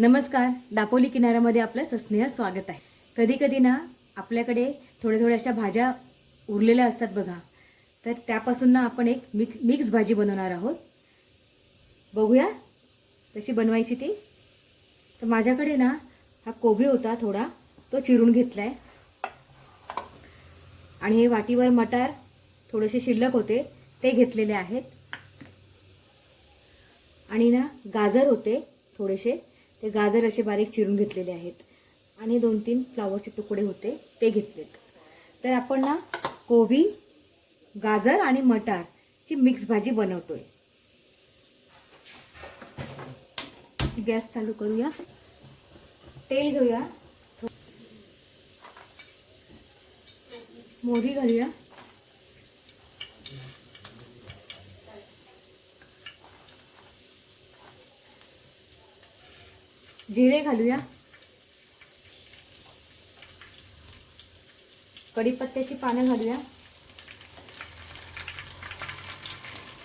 नमस्कार दापोली किनाऱ्यामध्ये आपलं सस्नेह स्वागत आहे. कधी कधी ना आपल्याकडे थोड्या थोड्या अशा भाज्या उरलेल्या असतात बघा. तर त्यापासून ना आपण एक मिक मिक्स भाजी बनवणार आहोत. बघूया तशी बनवायची ती. तर माझ्याकडे ना हा कोबी होता थोडा तो चिरून घेतला आहे आणि हे वाटीवर मटार थोडेसे शिल्लक होते ते घेतलेले आहेत. आणि ना गाजर होते थोडेसे. ते गाजर असे बारीक चिरून घेतलेले आहेत. आणि दोन तीन फ्लावरचे तुकडे होते ते घेतलेत. तर आपण ना कोबी गाजर आणि मटारची मिक्स भाजी बनवतोय. गॅस चालू करूया. तेल घेऊया. मोहरी घालूया. जिरे घालूया. कढीपत्त्याची पानं घालूया.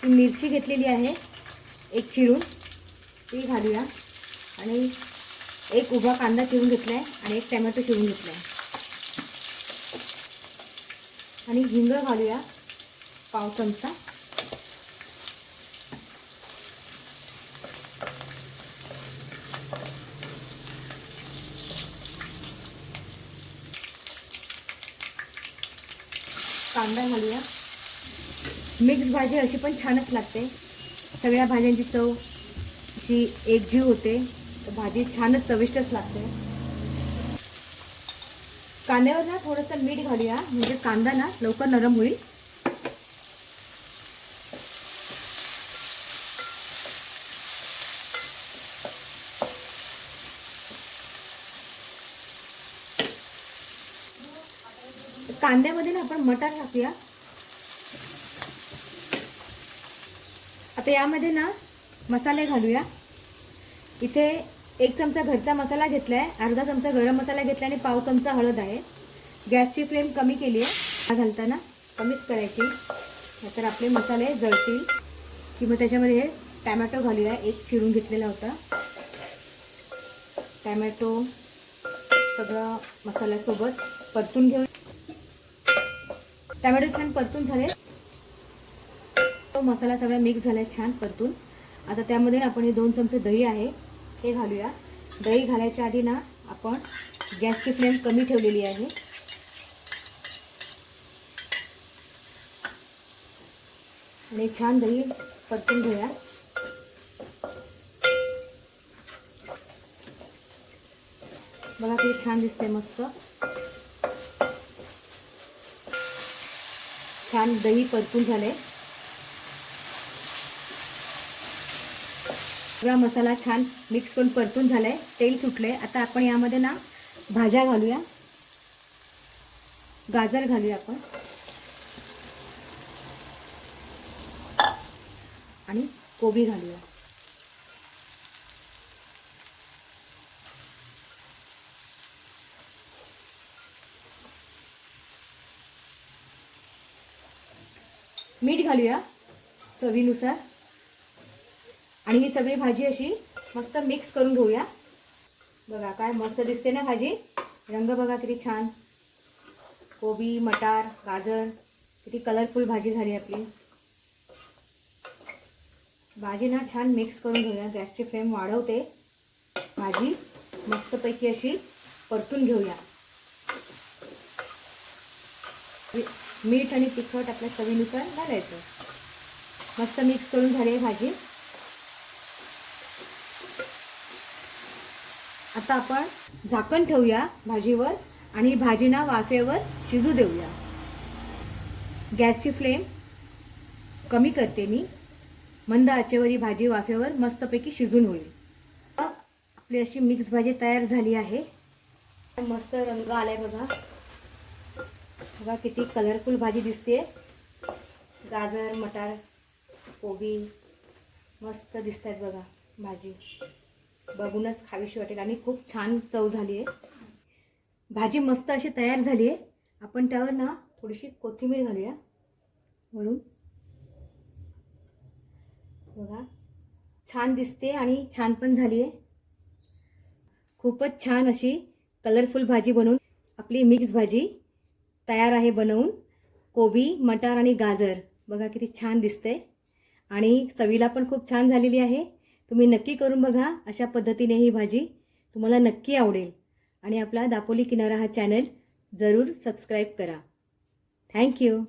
ही मिरची घेतलेली आहे एक चिरून. ती घालूया. आणि एक उभा कांदा चिरून घेतला आहे आणि एक टॅमॅटो चिरून घेतला आहे आणि हिंग घालूया पाव चमचा. कांदा घालूया. मिक्स भाजी अशी पण छानच लागते. सगळ्या भाज्यांची चव अशी एकजीव होते. तर भाजी छानच चविष्टच लागते. कांद्यावर ना थोडंसं मीठ घालूया. म्हणजे कांदा ना लवकर नरम होईल. कांद्यामध्ये ना आपण मटार टाकूया. आता यामध्ये ना मसाले घालूया. इथे एक चमचा घरचा मसाला घेतला आहे अर्धा चमचा गरम मसाला घेतला आणि पाव चमचा हळद आहे. गॅसची फ्लेम कमी केली आहे. घालताना कमीच करायची. नाहीतर आपले मसाले जळतील. किंवा त्याच्यामध्ये हे टॅमॅटो घालूया. एक चिरून घेतलेला होता. टॅमॅटो सगळं मसाल्यासोबत परतून घेऊन टमॅटो छान परतून झाले. तो मसाला सगळा मिक्स झाला छान परतून. आता त्यामध्ये आपण हे दोन चमचे दही आहे हे घालूया. दही घालायच्या आधी ना आपण गॅसची फ्लेम कमी ठेवलेली आहे. आणि छान दही परतून घेऊया. बघा ते छान दिसते मस्त. छान दही परतून झाले सगळा मसाला छान मिक्स करून परतून झालाय. तेल सुटले आता आपण यामध्ये ना भाज्या घालूया. गाजर घालूया आपण. आणि कोबी घालूया. मीठ घालूया चवीनुसार. आणि ही सगळी भाजी अशी मस्त मिक्स करून घेऊया. बघा काय मस्त दिसते ना भाजी. रंग बघा किती छान. कोबी मटार गाजर किती कलरफुल भाजी झाली आपली. भाजी ना छान मिक्स करून घेऊया. गॅसची फ्लेम वाढवते. भाजी मस्तपैकी अशी परतून घेऊया. मीठ आणि तिखट आपल्या चवीनुसार घालायचं. मस्त मिक्स करून झाली भाजी. आता आपण झाकण ठेवूया भाजीवर आणि भाजीना वाफेवर शिजू देऊया. गॅसची फ्लेम कमी करते मी. मंद आचेवर ही भाजी वाफेवर मस्तपैकी शिजून होईल. आपली अशी मिक्स भाजी तयार झाली आहे. मस्त रंग आलाय बघा. बघा किती कलरफुल भाजी दिसते गाजर मटार कोबी मस्त दिसत आहेत बघा भाजी. बघूनच खावीशी वाटेल आणि खूप छान चव झाली आहे भाजी मस्त अशी तयार झाली आहे आपण त्यावर ना थोडीशी कोथिंबीर घालूया. म्हणून बघा. छान दिसते आणि छान पण झाली आहे खूपच छान अशी कलरफुल भाजी बनवून आपली मिक्स भाजी. तयार आहे बनवून. कोबी मटार आणि गाजर. बघा किती छान दिसते आणि चवीला पण खूप छान झालेली आहे. तुम्ही नक्की करून बघा. अशा पद्धतीने ही भाजी तुम्हाला नक्की आवडेल. आणि आपला दापोली किनारा हा चॅनल जरूर सबस्क्राईब करा. थँक्यू